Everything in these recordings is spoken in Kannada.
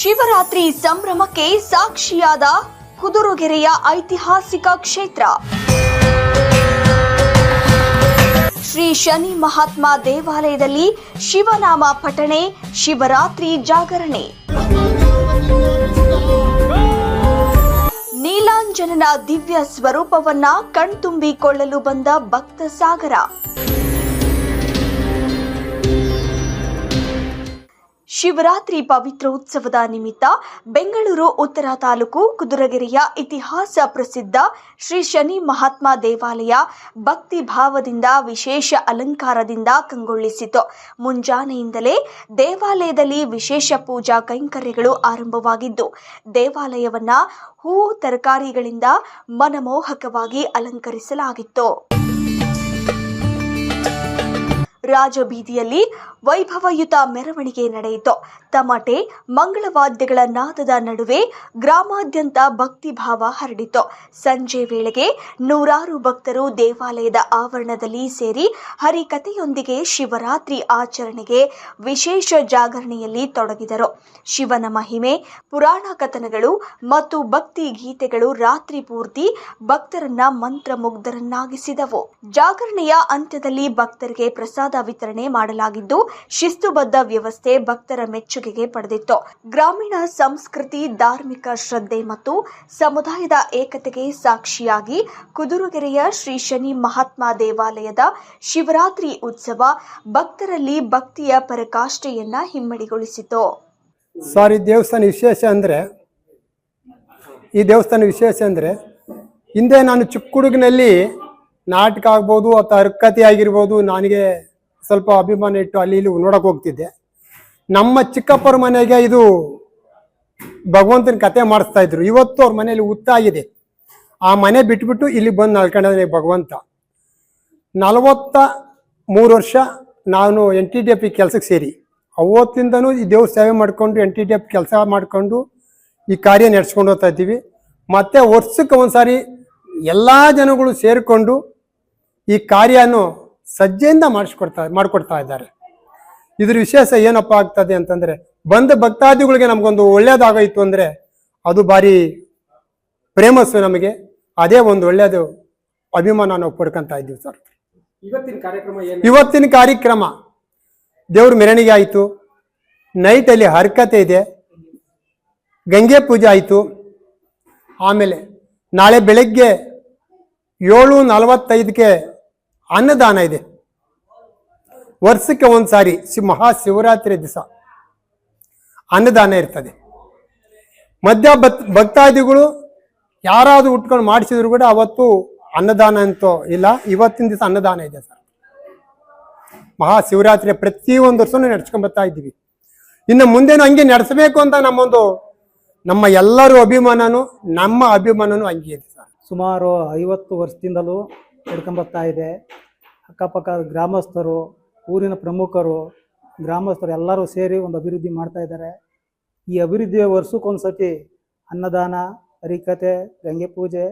ಶಿವರಾತ್ರಿ ಸಂಭ್ರಮಕ್ಕೆ ಸಾಕ್ಷಿಯಾದ ಕುದುರುಗೆರೆಯ ಐತಿಹಾಸಿಕ ಕ್ಷೇತ್ರ. ಶ್ರೀ ಶನಿ ಮಹಾತ್ಮ ದೇವಾಲಯದಲ್ಲಿ ಶಿವನಾಮ ಪಠಣೆ, ಶಿವರಾತ್ರಿ ಜಾಗರಣೆ. ನೀಲಾಂಜನನ ದಿವ್ಯ ಸ್ವರೂಪವನ್ನ ಕಣ್ತುಂಬಿಕೊಳ್ಳಲು ಬಂದ ಭಕ್ತ ಸಾಗರ. ಶಿವರಾತ್ರಿ ಪವಿತ್ರ ಉತ್ಸವದ ನಿಮಿತ್ತ ಬೆಂಗಳೂರು, ಉತ್ತರ ತಾಲೂಕು, ಕುದುರಗೆರೆಯ ಇತಿಹಾಸ ಪ್ರಸಿದ್ಧ ಶ್ರೀ ಶನಿ ಮಹಾತ್ಮ ದೇವಾಲಯ ಭಕ್ತಿ ಭಾವದಿಂದ ವಿಶೇಷ ಅಲಂಕಾರದಿಂದ ಕಂಗೊಳಿಸಿತು. ಮುಂಜಾನೆಯಿಂದಲೇ ದೇವಾಲಯದಲ್ಲಿ ವಿಶೇಷ ಪೂಜಾ ಕೈಂಕರ್ಯಗಳು ಆರಂಭವಾಗಿದ್ದು, ದೇವಾಲಯವನ್ನ ಹೂವು ತರಕಾರಿಗಳಿಂದ ಮನಮೋಹಕವಾಗಿ ಅಲಂಕರಿಸಲಾಗಿತ್ತು. ರಾಜಬೀದಿಯಲ್ಲಿ ವೈಭವಯುತ ಮೆರವಣಿಗೆ ನಡೆಯಿತು. ತಮಟೆ, ಮಂಗಳವಾದ್ಯಗಳ ನಾದದ ನಡುವೆ ಗ್ರಾಮಾದ್ಯಂತ ಭಕ್ತಿಭಾವ ಹರಡಿತು. ಸಂಜೆ ವೇಳೆಗೆ ನೂರಾರು ಭಕ್ತರು ದೇವಾಲಯದ ಆವರಣದಲ್ಲಿ ಸೇರಿ ಹರಿಕಥೆಯೊಂದಿಗೆ ಶಿವರಾತ್ರಿ ಆಚರಣೆಗೆ ವಿಶೇಷ ಜಾಗರಣೆಯಲ್ಲಿ ತೊಡಗಿದರು. ಶಿವನ ಮಹಿಮೆ, ಪುರಾಣ ಕಥನಗಳು ಮತ್ತು ಭಕ್ತಿ ಗೀತೆಗಳು ರಾತ್ರಿ ಪೂರ್ತಿ ಭಕ್ತರನ್ನ ಮಂತ್ರಮುಗ್ಧರನ್ನಾಗಿಸಿದವು. ಜಾಗರಣೆಯ ಅಂತ್ಯದಲ್ಲಿ ಭಕ್ತರಿಗೆ ಪ್ರಸಾದ ವಿತರಣೆ ಮಾಡಲಾಗಿದ್ದು ಶಿಸ್ತುಬದ್ಧ ವ್ಯವಸ್ಥೆ ಭಕ್ತರ ಮೆಚ್ಚುಗೆಗೆ ಪಡೆದಿತ್ತು. ಗ್ರಾಮೀಣ ಸಂಸ್ಕೃತಿ, ಧಾರ್ಮಿಕ ಶ್ರದ್ಧೆ ಮತ್ತು ಸಮುದಾಯದ ಏಕತೆಗೆ ಸಾಕ್ಷಿಯಾಗಿ ಕುದುರುಗೆರೆಯ ಶ್ರೀ ಶನಿ ಮಹಾತ್ಮ ದೇವಾಲಯದ ಶಿವರಾತ್ರಿ ಉತ್ಸವ ಭಕ್ತರಲ್ಲಿ ಭಕ್ತಿಯ ಪರಕಾಷ್ಠೆಯನ್ನ ಹಿಮ್ಮಡಿಗೊಳಿಸಿತು. ಸರ್ ದೇವಸ್ಥಾನ ವಿಶೇಷ ಅಂದರೆ, ಈ ದೇವಸ್ಥಾನ ವಿಶೇಷ ಅಂದರೆ, ಹಿಂದೆ ನಾನು ಚಿಕ್ಕ ಹುಡುಗನಲ್ಲಿ ನಾಟಕ ಆಗ್ಬೋದು ಅಥವಾ ಅರ್ಕತೆ ಆಗಿರ್ಬೋದು, ನನಗೆ ಸ್ವಲ್ಪ ಅಭಿಮಾನ ಇಟ್ಟು ಅಲ್ಲಿ ಇಲ್ಲಿ ನೋಡಕ್ ಹೋಗ್ತಿದ್ದೆ. ನಮ್ಮ ಚಿಕ್ಕಪ್ಪರ ಮನೆಗೆ ಇದು ಭಗವಂತನ ಕತೆ ಮಾಡಿಸ್ತಾ ಇದ್ರು. ಇವತ್ತು ಅವ್ರ ಮನೇಲಿ ಉತ್ತಾಗಿದೆ ಆ ಮನೆ ಬಿಟ್ಬಿಟ್ಟು ಇಲ್ಲಿ ಬಂದು ನಲ್ಕೊಂಡಿದ್ದಾನೆ ಭಗವಂತ. ನಲವತ್ತ ಮೂರು ವರ್ಷ ನಾನು ಎನ್ ಟಿ ಡಿ ಎಫ್ ಕೆಲಸಕ್ಕೆ ಸೇರಿ. ಅವತ್ತಿಂದನೂ ಈ ದೇವ್ರ ಸೇವೆ ಮಾಡಿಕೊಂಡು ಎನ್ ಟಿ ಡಿ ಎಫ್ ಕೆಲಸ ಮಾಡಿಕೊಂಡು ಈ ಕಾರ್ಯ ನಡೆಸ್ಕೊಂಡು ಹೋಗ್ತಾ ಇದ್ದೀವಿ. ಮತ್ತು ವರ್ಷಕ್ಕೆ ಒಂದ್ಸಾರಿ ಎಲ್ಲ ಜನಗಳು ಸೇರಿಕೊಂಡು ಈ ಕಾರ್ಯನು ಸಜ್ಜೆಯಿಂದ ಮಾಡಿಸ್ಕೊಡ್ತಾ ಮಾಡಿಕೊಡ್ತಾ ಇದ್ದಾರೆ. ಇದ್ರ ವಿಶೇಷ ಏನಪ್ಪ ಆಗ್ತದೆ ಅಂತಂದ್ರೆ ಬಂದ ಭಕ್ತಾದಿಗಳಿಗೆ ನಮಗೊಂದು ಒಳ್ಳೇದಾಗೋಯ್ತು ಅಂದ್ರೆ ಅದು ಭಾರಿ ಪ್ರೇಮಸ್ಸು ನಮಗೆ. ಅದೇ ಒಂದು ಒಳ್ಳೆಯದು ಅಭಿಮಾನ ನಾವು ಪಡ್ಕೊಂತ ಇದ್ದೀವಿ ಸರ್. ಇವತ್ತಿನ ಕಾರ್ಯಕ್ರಮ ಇವತ್ತಿನ ಕಾರ್ಯಕ್ರಮ ದೇವ್ರ ಮೆರವಣಿಗೆ ಆಯಿತು. ನೈಟಲ್ಲಿ ಹರ್ಕತೆ ಇದೆ. ಗಂಗೆ ಪೂಜೆ ಆಯಿತು. ಆಮೇಲೆ ನಾಳೆ ಬೆಳಗ್ಗೆ ಏಳು ನಲವತ್ತೈದಕ್ಕೆ ಅನ್ನದಾನ ಇದೆ. ವರ್ಷಕ್ಕೆ ಒಂದು ಸಾರಿ ಶಿ ಮಹಾಶಿವರಾತ್ರಿ ದಿವಸ ಅನ್ನದಾನ ಇರ್ತದೆ. ಮಧ್ಯ ಭಕ್, ಭಕ್ತಾದಿಗಳು ಯಾರಾದರೂ ಉಟ್ಕೊಂಡು ಮಾಡಿಸಿದ್ರು ಕೂಡ ಅವತ್ತು ಅನ್ನದಾನ ಅಂತೂ ಇಲ್ಲ, ಇವತ್ತಿನ ದಿವಸ ಅನ್ನದಾನ ಇದೆ ಸರ್. ಮಹಾಶಿವರಾತ್ರಿ ಪ್ರತಿಯೊಂದು ವರ್ಷನೂ ನಡ್ಸ್ಕೊಂಡ್ ಬರ್ತಾ ಇದ್ದೀವಿ. ಇನ್ನು ಮುಂದೇನು ಹಂಗೆ ನಡೆಸಬೇಕು ಅಂತ ನಮ್ಮೊಂದು, ನಮ್ಮ ಎಲ್ಲರೂ ಅಭಿಮಾನನು, ನಮ್ಮ ಅಭಿಮಾನನು ಹಂಗೆ ಇದೆ ಸರ್. ಸುಮಾರು ಐವತ್ತು ವರ್ಷದಿಂದಲೂ ನಡ್ಕೊಂಬರ್ತಾ ಇದೆ. ಅಕ್ಕಪಕ್ಕ ಗ್ರಾಮಸ್ಥರು, ಊರಿನ ಪ್ರಮುಖರು, ಗ್ರಾಮಸ್ಥರು ಎಲ್ಲರೂ ಸೇರಿ ಒಂದು ಅಭಿವೃದ್ಧಿ ಮಾಡ್ತಾ ಇದ್ದಾರೆ. ಈ ಅಭಿವೃದ್ಧಿಯ ವರ್ಷಕ್ಕೊಂದ್ಸತಿ ಅನ್ನದಾನ, ಹರಿಕತೆ, ಗಂಗೆ ಪೂಜೆ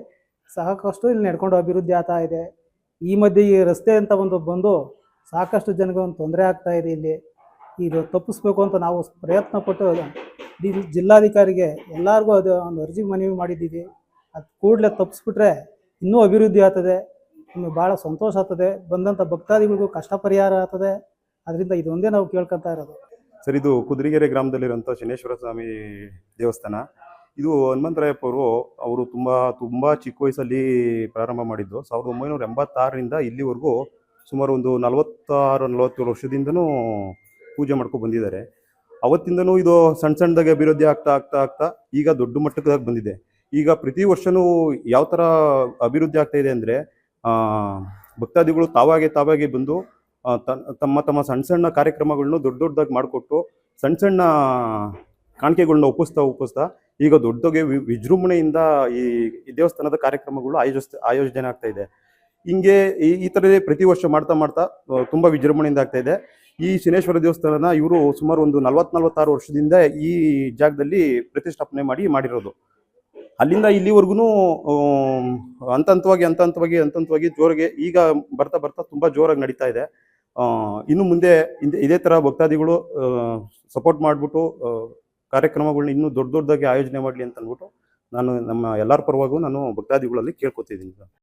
ಸಾಕಷ್ಟು ಇಲ್ಲಿ ನಡ್ಕೊಂಡು ಅಭಿವೃದ್ಧಿ ಆಗ್ತಾ ಇದೆ. ಈ ಮಧ್ಯೆ ಈ ರಸ್ತೆ ಅಂತ ಒಂದು ಬಂದು ಸಾಕಷ್ಟು ಜನಕ್ಕೆ ಒಂದು ತೊಂದರೆ ಆಗ್ತಾ ಇದೆ ಇಲ್ಲಿ. ಇದು ತಪ್ಪಿಸ್ಬೇಕು ಅಂತ ನಾವು ಪ್ರಯತ್ನ ಪಟ್ಟು ಜಿಲ್ಲಾಧಿಕಾರಿಗೆ ಎಲ್ಲರಿಗೂ ಅದು ಒಂದು ಅರ್ಜಿ ಮನವಿ ಮಾಡಿದ್ದೀವಿ. ಅದು ಕೂಡಲೇ ತಪ್ಪಿಸ್ಬಿಟ್ರೆ ಇನ್ನೂ ಅಭಿವೃದ್ಧಿ ಆಗ್ತದೆ. ಭಾಳ ಸಂತೋಷ ಆಗ್ತದೆ. ಬಂದಂಥ ಭಕ್ತಾದಿಗಳಿಗೂ ಕಷ್ಟ ಪರಿಹಾರ ಆಗ್ತದೆ. ಅದರಿಂದ ಇದೊಂದೇ ನಾವು ಕೇಳ್ಕೊತಾ ಇರೋದು. ಸರ್, ಇದು ಕುದುರೆಗೆರೆ ಗ್ರಾಮದಲ್ಲಿರುವಂಥ ಶನೇಶ್ವರ ಸ್ವಾಮಿ ದೇವಸ್ಥಾನ. ಇದು ಹನುಮಂತರಾಯಪ್ಪ ಅವರು ಅವರು ತುಂಬ ತುಂಬ ಚಿಕ್ಕ ವಯಸ್ಸಲ್ಲಿ ಪ್ರಾರಂಭ ಮಾಡಿದ್ದು. ಸಾವಿರದ ಒಂಬೈನೂರ ಎಂಬತ್ತಾರರಿಂದ ಇಲ್ಲಿವರೆಗೂ ಸುಮಾರು ಒಂದು ನಲವತ್ತಾರು, ನಲವತ್ತೇಳು ವರ್ಷದಿಂದನೂ ಪೂಜೆ ಮಾಡ್ಕೊಂಡು ಬಂದಿದ್ದಾರೆ. ಅವತ್ತಿಂದನೂ ಇದು ಸಣ್ಣ ಸಣ್ಣದಾಗಿ ಅಭಿವೃದ್ಧಿ ಆಗ್ತಾ ಆಗ್ತಾ ಆಗ್ತಾ ಈಗ ದೊಡ್ಡ ಮಟ್ಟಕ್ಕೆ ಬಂದಿದೆ. ಈಗ ಪ್ರತಿ ವರ್ಷನೂ ಯಾವ ಥರ ಅಭಿವೃದ್ಧಿ ಆಗ್ತಾ ಇದೆ ಅಂದರೆ ಭಕ್ತಾದಿಗಳು ತಾವಾಗೆ ತಾವಾಗೆ ಬಂದು ತಮ್ಮ ತಮ್ಮ ಸಣ್ಣ ಸಣ್ಣ ಕಾರ್ಯಕ್ರಮಗಳನ್ನು ದೊಡ್ಡ ದೊಡ್ಡದಾಗಿ ಮಾಡಿಕೊಟ್ಟು, ಸಣ್ಣ ಸಣ್ಣ ಕಾಣಿಕೆಗಳನ್ನ ಒಪ್ಪಿಸ್ತಾ ಒಪ್ಪಿಸ್ತಾ ಈಗ ದೊಡ್ಡಗೆ ವಿಜೃಂಭಣೆಯಿಂದ ಈ ದೇವಸ್ಥಾನದ ಕಾರ್ಯಕ್ರಮಗಳು ಆಯೋಜಿಸ್ ಆಯೋಜನೆ ಆಗ್ತಾ ಇದೆ. ಹಿಂಗೆ ಈ ಈ ಥರದೇ ಪ್ರತಿ ವರ್ಷ ಮಾಡ್ತಾ ಮಾಡ್ತಾ ತುಂಬ ವಿಜೃಂಭಣೆಯಿಂದ ಆಗ್ತಾ ಇದೆ. ಈ ಶನೇಶ್ವರ ದೇವಸ್ಥಾನನ ಇವರು ಸುಮಾರು ಒಂದು ನಲ್ವತ್ ನಲ್ವತ್ತಾರು ವರ್ಷದಿಂದ ಈ ಜಾಗದಲ್ಲಿ ಪ್ರತಿಷ್ಠಾಪನೆ ಮಾಡಿ, ಮಾಡಿರೋದು. ಅಲ್ಲಿಂದ ಇಲ್ಲಿವರೆಗೂ ಹಂತ ಹಂತವಾಗಿ ಹಂತ ಹಂತವಾಗಿ ಹಂತ ಹಂತವಾಗಿ ಜೋರಾಗಿ ಈಗ ಬರ್ತಾ ಬರ್ತಾ ತುಂಬ ಜೋರಾಗಿ ನಡೀತಾ ಇದೆ. ಇನ್ನು ಮುಂದೆ ಇಂದೆ- ಇದೇ ಥರ ಭಕ್ತಾದಿಗಳು ಸಪೋರ್ಟ್ ಮಾಡಿಬಿಟ್ಟು ಕಾರ್ಯಕ್ರಮಗಳನ್ನ ಇನ್ನೂ ದೊಡ್ಡ ದೊಡ್ಡದಾಗಿ ಆಯೋಜನೆ ಮಾಡಲಿ ಅಂತ ಅಂದ್ಬಿಟ್ಟು ನಾನು ನಮ್ಮ ಎಲ್ಲರ ಪರವಾಗೂ ನಾನು ಭಕ್ತಾದಿಗಳಲ್ಲಿ ಕೇಳ್ಕೊತಿದ್ದೀನಿ